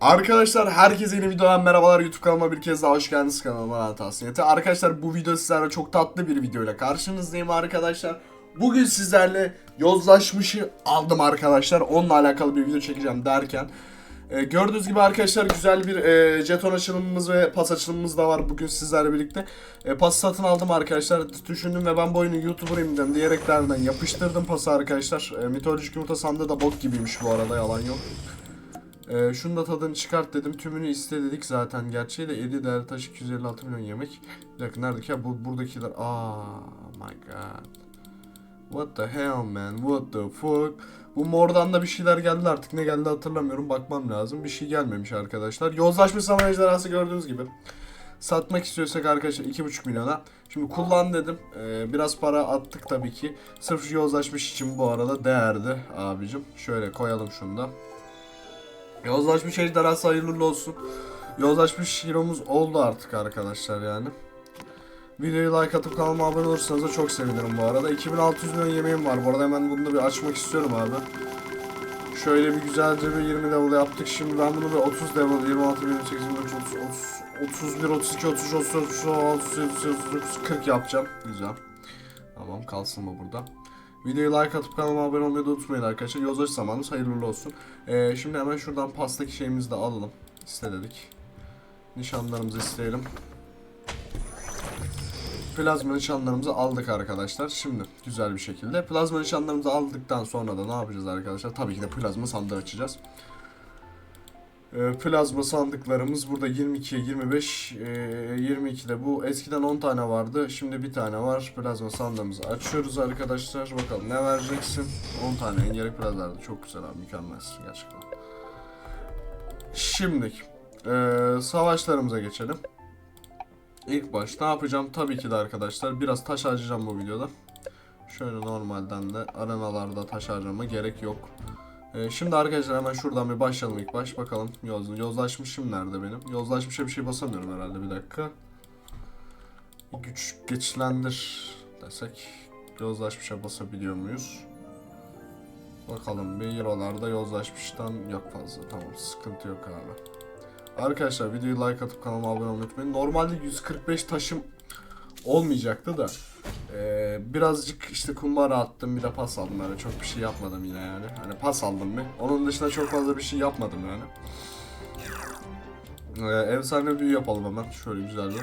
Arkadaşlar herkese yeni videodan merhabalar YouTube kanalıma bir kez daha hoş geldiniz kanalıma ben Tahsiniyeti. Arkadaşlar bu video sizlerle çok tatlı bir videoyla karşınızdayım arkadaşlar. Bugün sizlerle yozlaşmışı aldım arkadaşlar. Onunla alakalı bir video çekeceğim derken. e, gördüğünüz gibi arkadaşlar güzel bir e, jeton açılımımız ve pas açılımımız da var bugün sizlerle birlikte. E, pas satın aldım arkadaşlar. Düşündüm ve ben bu oyunu YouTuber'ıyım dedim diyereklerden yapıştırdım pası arkadaşlar. E, mitolojik yumurta sandığı da bok gibiymiş bu arada yalan yok. Ee, şunu da tadını çıkart dedim. Tümünü iste dedik zaten. Gerçeği de 50 değerli taş 256 milyon yemek. Bir dakika neredeki ya? Bu, buradakiler. Aa my god. What the hell man? What the fuck? Bu mordan da bir şeyler geldi artık. Ne geldi hatırlamıyorum. Bakmam lazım. Bir şey gelmemiş arkadaşlar. Yozlaşmış saman ejderhası gördüğünüz gibi. Satmak istiyorsak arkadaşlar 2,5 milyona. Şimdi kullan dedim. Ee, biraz para attık tabii ki. Sırf yozlaşmış için bu arada değerdi abicim. Şöyle koyalım şunu da. Yozlaşmış ejderhası hayırlı olsun. Yozlaşmış hero'muz oldu artık arkadaşlar yani. Videoyu like atıp kanalıma abone olursanız da çok sevinirim bu arada. 2600 milyon yemeğim var. Bu arada hemen bunu da bir açmak istiyorum abi. Şöyle bir güzelce bir 20 level yaptık. Şimdi ben bunu bir 30 level, 26, 28, 29, 30, 31, 32, 33, 34, 36, 39, 40 yapacağım. Güzel. Tamam kalsın bu burada. Videoyu like atıp kanalıma abone olmayı da unutmayın arkadaşlar. Yozlaş zamanınız hayırlı olsun. Ee, şimdi hemen şuradan pastaki şeyimizi de alalım. İste dedik. Nişanlarımızı isteyelim. Plazma nişanlarımızı aldık arkadaşlar. Şimdi güzel bir şekilde. Plazma nişanlarımızı aldıktan sonra da ne yapacağız arkadaşlar? Tabii ki de plazma sandığı açacağız. Ee, plazma sandıklarımız burada 22, 25, e, 22'de bu eskiden 10 tane vardı. Şimdi bir tane var. Plazma sandığımızı açıyoruz arkadaşlar. Bakalım ne vereceksin? 10 tane engelli plazlarda. Çok güzel abi. Mükemmelsin gerçekten. Şimdi e, savaşlarımıza geçelim. İlk baş ne yapacağım? Tabii ki de arkadaşlar biraz taş harcayacağım bu videoda. Şöyle normalden de arenalarda taş harcama gerek yok. Ee, şimdi arkadaşlar hemen şuradan bir başlayalım ilk baş. Bakalım yoz, yozlaşmışım nerede benim? Yozlaşmışa bir şey basamıyorum herhalde bir dakika. Güç geçilendir desek yozlaşmışa basabiliyor muyuz? Bakalım bir eurolarda yozlaşmıştan yok fazla. Tamam sıkıntı yok abi. Arkadaşlar videoyu like atıp kanalıma abone olmayı unutmayın. Normalde 145 taşım olmayacaktı da ee, birazcık işte kumbara attım bir de pas aldım öyle çok bir şey yapmadım yine yani. Hani pas aldım bir. Onun dışında çok fazla bir şey yapmadım yani. Ee, efsane büyü yapalım hemen. Şöyle güzel bir.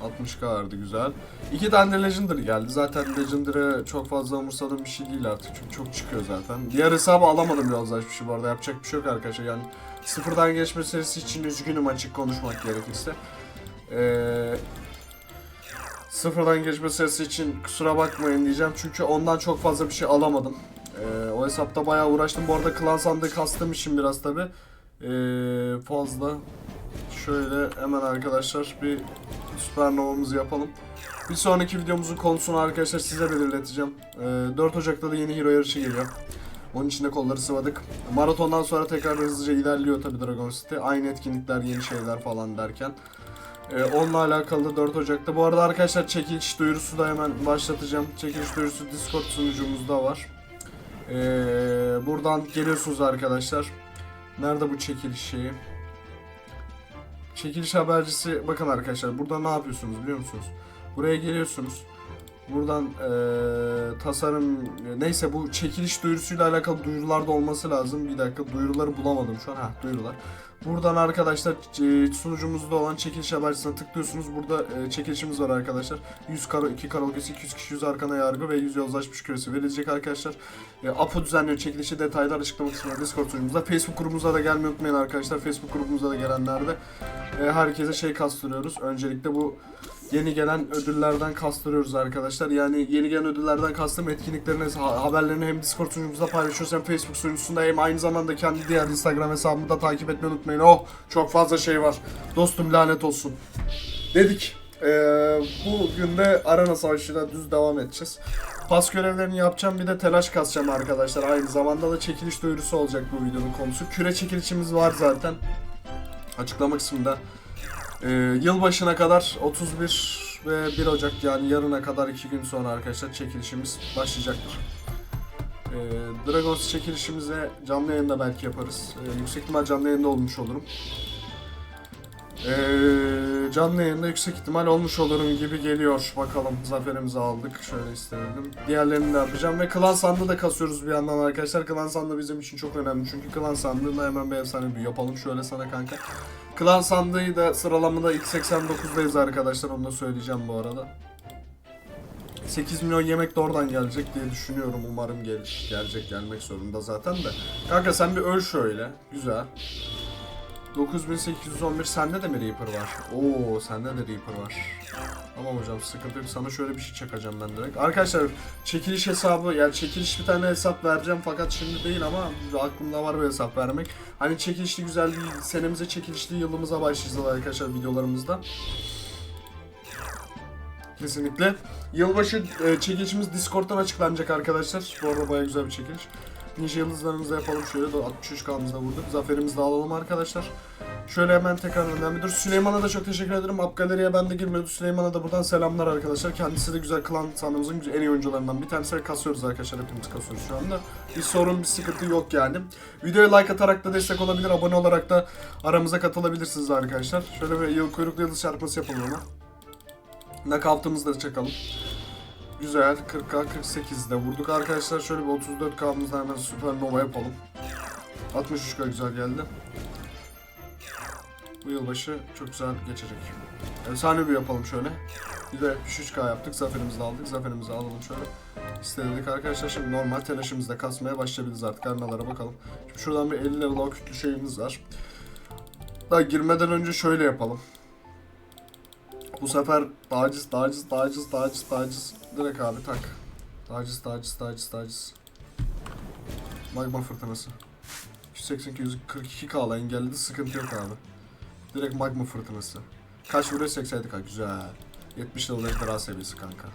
60k verdi güzel. İki tane Legendary geldi. Zaten Legendary çok fazla umursadığım bir şey değil artık. Çünkü çok çıkıyor zaten. Diğer hesabı alamadım yozlaşmışı bu arada. Yapacak bir şey yok arkadaşlar. Yani sıfırdan geçme serisi için üzgünüm açık konuşmak gerekirse. Eee Sıfırdan geçme serisi için kusura bakmayın diyeceğim. Çünkü ondan çok fazla bir şey alamadım. Ee, o hesapta bayağı uğraştım. Bu arada klan sandığı kastım için biraz tabi. Ee, fazla. Şöyle hemen arkadaşlar bir süpernovamızı yapalım. Bir sonraki videomuzun konusunu arkadaşlar size belirleteceğim. Ee, 4 Ocak'ta da yeni hero yarışı geliyor. Onun için de kolları sıvadık. Maratondan sonra tekrar hızlıca ilerliyor tabi Dragon City. Aynı etkinlikler, yeni şeyler falan derken. Ee, onunla alakalı 4 Ocak'ta. Bu arada arkadaşlar çekiliş duyurusu da hemen başlatacağım. Çekiliş duyurusu Discord sunucumuzda var. Ee, buradan geliyorsunuz arkadaşlar. Nerede bu çekiliş şeyi? Çekiliş habercisi bakın arkadaşlar burada ne yapıyorsunuz biliyor musunuz? Buraya geliyorsunuz. Buradan eee, tasarım neyse bu çekiliş duyurusuyla alakalı duyurular da olması lazım. Bir dakika duyuruları bulamadım şu an. Ha duyurular. Buradan arkadaşlar e, sunucumuzda olan çekiliş habercisine tıklıyorsunuz. Burada e, çekilişimiz var arkadaşlar. 100 karo 2 karologisi 200 kişi 100 arkana yargı ve 100 yozlaşmış küresi verilecek arkadaşlar. E, Apo düzenliyor çekilişi detaylar açıklama kısmında Discord sunucumuzda. Facebook grubumuza da gelmeyi unutmayın arkadaşlar. Facebook grubumuza da gelenlerde e, herkese şey kastırıyoruz. Öncelikle bu yeni gelen ödüllerden kastırıyoruz arkadaşlar. Yani yeni gelen ödüllerden kastım etkinliklerini, ha- haberlerini hem Discord sunucumuzda paylaşıyoruz hem Facebook sunucusunda hem aynı zamanda kendi diğer Instagram hesabımı da takip etmeyi unutmayın. Oh çok fazla şey var. Dostum lanet olsun. Dedik. Ee, bugün de arena savaşıyla düz devam edeceğiz. Pas görevlerini yapacağım bir de telaş kasacağım arkadaşlar. Aynı zamanda da çekiliş duyurusu olacak bu videonun konusu. Küre çekilişimiz var zaten. Açıklama kısmında. Ee, yılbaşına kadar 31 ve 1 Ocak yani yarına kadar 2 gün sonra arkadaşlar çekilişimiz başlayacaktır. Ee, Dragons çekilişimize canlı yayında belki yaparız. Ee, yüksek ihtimal canlı yayında olmuş olurum. Ee, canlı yayında yüksek ihtimal olmuş olurum gibi geliyor. Bakalım zaferimizi aldık. Şöyle istedim. Diğerlerini de yapacağım ve klan sandığı da kasıyoruz bir yandan arkadaşlar. Klan sandığı bizim için çok önemli. Çünkü klan sandığında hemen bir efsane bir yapalım. Şöyle sana kanka. Klan sandığı da sıralamada ilk 89'dayız arkadaşlar. Onu da söyleyeceğim bu arada. 8 milyon yemek de oradan gelecek diye düşünüyorum. Umarım gelir. Gelecek gelmek zorunda zaten de. Kanka sen bir öl şöyle. Güzel. 9811 sende de mi Reaper var? Oo sende de Reaper var. Tamam hocam sıkıntı yok. Sana şöyle bir şey çakacağım ben direkt. Arkadaşlar çekiliş hesabı yani çekiliş bir tane hesap vereceğim fakat şimdi değil ama aklımda var bir hesap vermek. Hani çekilişli güzel senemize çekilişli yılımıza başlayacağız arkadaşlar videolarımızda. Kesinlikle. Yılbaşı e, çekilişimiz Discord'dan açıklanacak arkadaşlar. Bu arada baya güzel bir çekiliş. Ninja yıldızlarımızı yapalım şöyle. 63 kalımızda vurduk. Zaferimizi de alalım arkadaşlar. Şöyle hemen tekrar önemlidir. Süleyman'a da çok teşekkür ederim. Up Galeri'ye ben de girmiyordum. Süleyman'a da buradan selamlar arkadaşlar. Kendisi de güzel klan sandığımızın en iyi oyuncularından bir tanesi. Kasıyoruz arkadaşlar. Hepimiz kasıyoruz şu anda. Bir sorun, bir sıkıntı yok yani. Videoya like atarak da destek olabilir. Abone olarak da aramıza katılabilirsiniz arkadaşlar. Şöyle bir yıl kuyruklu yıldız çarpması yapalım ona. Knockout'ımızı da çakalım. Güzel. 40k 48'de vurduk arkadaşlar. Şöyle bir 34k'mızda hemen süpernova yapalım. 63k güzel geldi. Bu yılbaşı çok güzel geçecek. Efsane bir yapalım şöyle. Bir de 3K yaptık. Zaferimizi aldık. Zaferimizi alalım şöyle. İstedik arkadaşlar. Şimdi normal telaşımızda kasmaya başlayabiliriz artık. Arnalara bakalım. Şimdi şuradan bir 50 level kütlü şeyimiz var. Daha girmeden önce şöyle yapalım. Bu sefer taciz, taciz, taciz, taciz, taciz. Direkt abi tak. Taciz, taciz, taciz, taciz. Magma fırtınası. 182, 142 kala engelledi. Sıkıntı yok abi. Direkt magma fırtınası. Kaç vuruyor 87 k güzel. 70 level ejderha seviyesi kanka.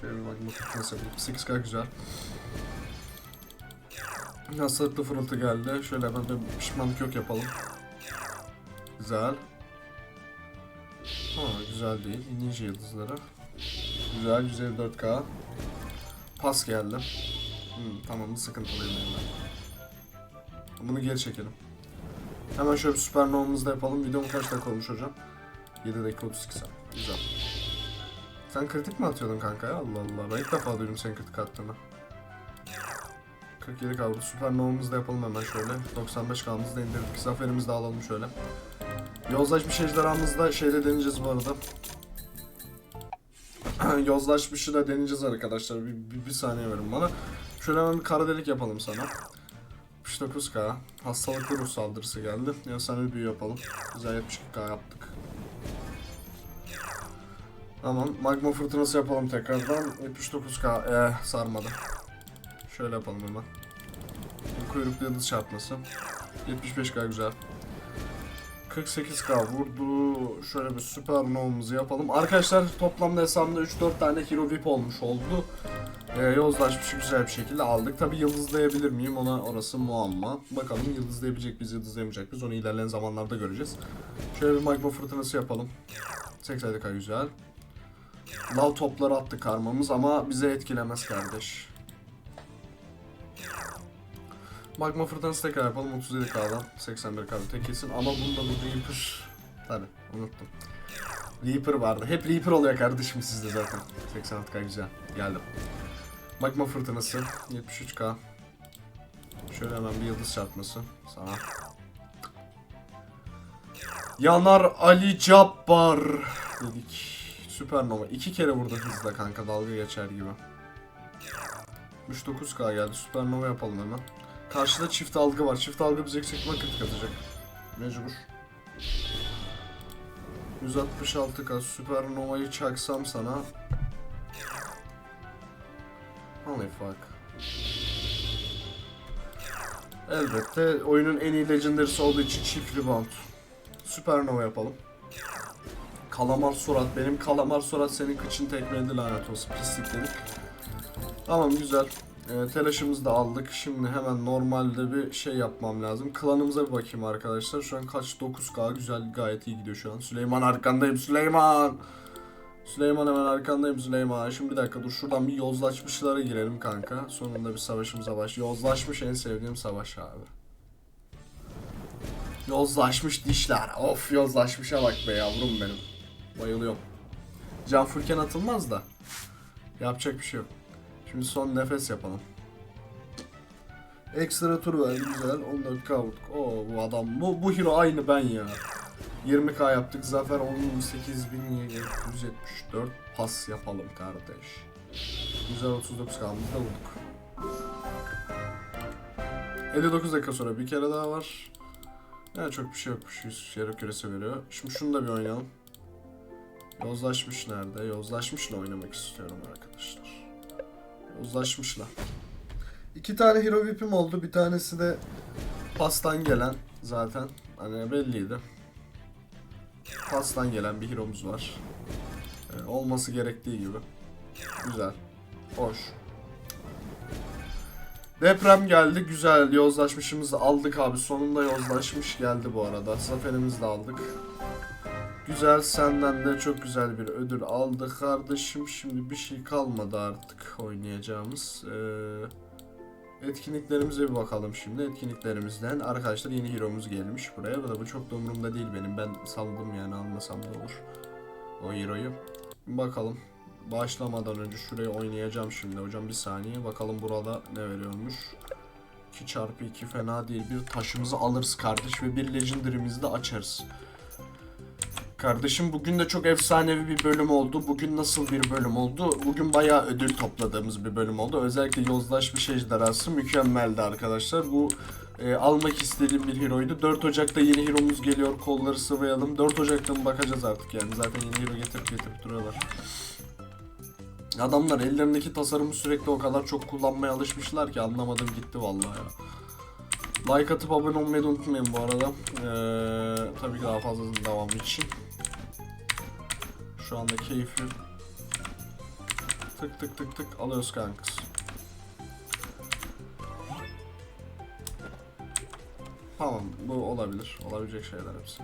Şöyle bir magma fırtınası yapayım. 8 k güzel. Hastalıklı fırıltı geldi. Şöyle hemen bir pişmanlık yok yapalım. Güzel. Ha güzel değil. Ninja yıldızları. Güzel 154k. Pas geldi. Hmm, tamam sıkıntılıyım ben. Bunu geri çekelim. Hemen şöyle bir süpernovamızı da yapalım. Videom kaç dakika olmuş hocam? 7 dakika 32 saniye. Güzel. Sen kritik mi atıyordun kanka ya? Allah Allah. Ben ilk defa duydum senin kritik attığını. 47 kaldı. Süpernovamızı da yapalım hemen şöyle. 95 kalmızı da indirdik. Zaferimizi de alalım şöyle. Yozlaşmış ejderhamızı da deneyeceğiz bu arada. Yozlaşmışı da deneyeceğiz arkadaşlar. Bir, bir, bir saniye verin bana. Şöyle hemen bir kara delik yapalım sana. 69k. Hastalıklı ruh saldırısı geldi. Ya sana bir büyü yapalım. Güzel 72k yaptık. Tamam. Magma fırtınası yapalım tekrardan. 79k. Eh sarmadı. Şöyle yapalım hemen. Kuyruklu yıldız çarpması. 75k güzel. 48k vurdu. Şöyle bir süper novamızı yapalım. Arkadaşlar toplamda hesabımda 3-4 tane hero VIP olmuş oldu. Ee, yozlaşmışı güzel bir şekilde aldık. Tabi yıldızlayabilir miyim ona orası muamma. Bakalım yıldızlayabilecek biz yıldızlayamayacak biz onu ilerleyen zamanlarda göreceğiz. Şöyle bir magma fırtınası yapalım. 80k güzel. Lav topları attı karmamız ama bize etkilemez kardeş. Magma fırtınası tekrar yapalım. 37k'dan 81k'dan tek kesin ama bunda bu Reaper Tabi unuttum. Reaper vardı. Hep Reaper oluyor kardeşim sizde zaten. 86k güzel. Geldim. Magma fırtınası 73k Şöyle hemen bir yıldız çarpması sana. Yanar Ali Cabbar dedik. Süpernova. İki kere vurdu hızla kanka. Dalga geçer gibi. 69k geldi. Süpernova yapalım hemen Karşıda çift algı var. Çift algı bize yüksek ihtimal kritik atacak. Mecbur. 166k süpernovayı çaksam sana. Holy fuck. Elbette oyunun en iyi legendary'si olduğu için çift rebound. Süpernova yapalım. Kalamar surat. Benim kalamar surat senin kıçın tekmeledi lanet olsun. Pislik dedik. Tamam güzel. E, telaşımızı da aldık. Şimdi hemen normalde bir şey yapmam lazım. Klanımıza bir bakayım arkadaşlar. Şu an kaç? 9k. Güzel gayet iyi gidiyor şu an. Süleyman arkandayım Süleyman. Süleyman hemen arkandayım Süleyman. Şimdi bir dakika dur şuradan bir yozlaşmışlara girelim kanka. Sonunda bir savaşımıza baş. Yozlaşmış en sevdiğim savaş abi. Yozlaşmış dişler. Of yozlaşmışa bak be yavrum benim. Bayılıyorum. Can Furken atılmaz da. Yapacak bir şey yok. Şimdi son nefes yapalım. Ekstra tur verdi güzel. 14k vurduk. Oo bu adam. Bu, bu hero aynı ben ya. 20k yaptık. Zafer 18.774 pas yapalım kardeş. Güzel 39 kalmış da vurduk. 59 dakika sonra bir kere daha var. Yani çok bir şey yokmuş. 100 yarı küresi veriyor. Şimdi şunu da bir oynayalım. Yozlaşmış nerede? Yozlaşmışla oynamak istiyorum arkadaşlar. Yozlaşmışla. İki tane hero VIP'im oldu. Bir tanesi de pastan gelen zaten. Hani belliydi. Pastan gelen bir hero'muz var. Ee, olması gerektiği gibi. Güzel. Hoş. Deprem geldi. Güzel. Yozlaşmışımızı aldık abi. Sonunda yozlaşmış geldi bu arada. Zaferimizi de aldık. Güzel senden de çok güzel bir ödül aldık kardeşim. Şimdi bir şey kalmadı artık oynayacağımız. Ee, etkinliklerimize bir bakalım şimdi. Etkinliklerimizden arkadaşlar yeni hero'muz gelmiş buraya. Bu da bu çok da umurumda değil benim. Ben saldım yani almasam da olur. O hero'yu. Bakalım. Başlamadan önce şuraya oynayacağım şimdi hocam bir saniye. Bakalım burada ne veriyormuş. 2 çarpı 2 fena değil. Bir taşımızı alırız kardeş ve bir legendary'mizi de açarız. Kardeşim bugün de çok efsanevi bir bölüm oldu. Bugün nasıl bir bölüm oldu? Bugün bayağı ödül topladığımız bir bölüm oldu. Özellikle Yozlaşmış Ejderhası mükemmeldi arkadaşlar. Bu e, almak istediğim bir heroydu. 4 Ocak'ta yeni heromuz geliyor. Kolları sıvayalım. 4 Ocak'ta mı bakacağız artık yani. Zaten yeni hero getirip getirip duruyorlar. Adamlar ellerindeki tasarımı sürekli o kadar çok kullanmaya alışmışlar ki anlamadım gitti vallahi ya. Like atıp abone olmayı unutmayın bu arada. Ee, tabii ki daha fazla devam için. Şu anda keyfi tık tık tık tık alıyoruz kanks. Tamam bu olabilir. Olabilecek şeyler hepsi.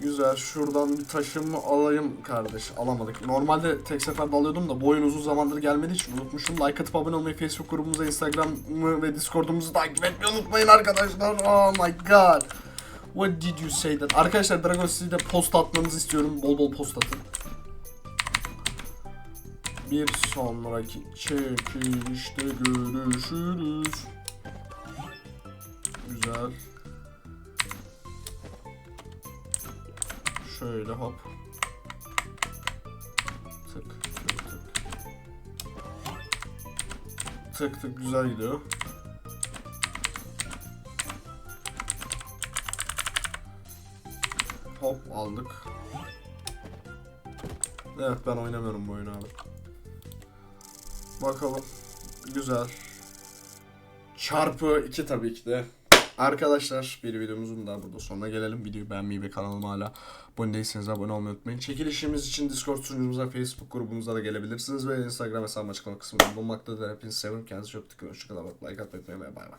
Güzel. Şuradan bir taşımı alayım kardeş. Alamadık. Normalde tek seferde alıyordum da bu oyun uzun zamandır gelmediği için unutmuşum. Like atıp abone olmayı, Facebook grubumuza, Instagram'ı ve Discord'umuzu takip etmeyi unutmayın arkadaşlar. Oh my god. What did you say that? Arkadaşlar Dragon City'de post atmanızı istiyorum. Bol bol post atın. Bir sonraki çekilişte görüşürüz. Güzel. Şöyle hop. Tık tık tık. Tık tık güzel gidiyor. Hop aldık. Evet ben oynamıyorum bu oyunu abi. Bakalım. Güzel. Çarpı 2 tabii ki de. Arkadaşlar bir videomuzun da burada sonuna gelelim. Videoyu beğenmeyi ve kanalıma hala abone değilseniz abone olmayı unutmayın. Çekilişimiz için Discord sunucumuza, Facebook grubumuza da gelebilirsiniz ve Instagram hesabım açıklama kısmında bulunmaktadır. Hepinizi seviyorum. Kendinize çok dikkat edin. Hoşçakalın. Like atmayı unutmayın bay bay.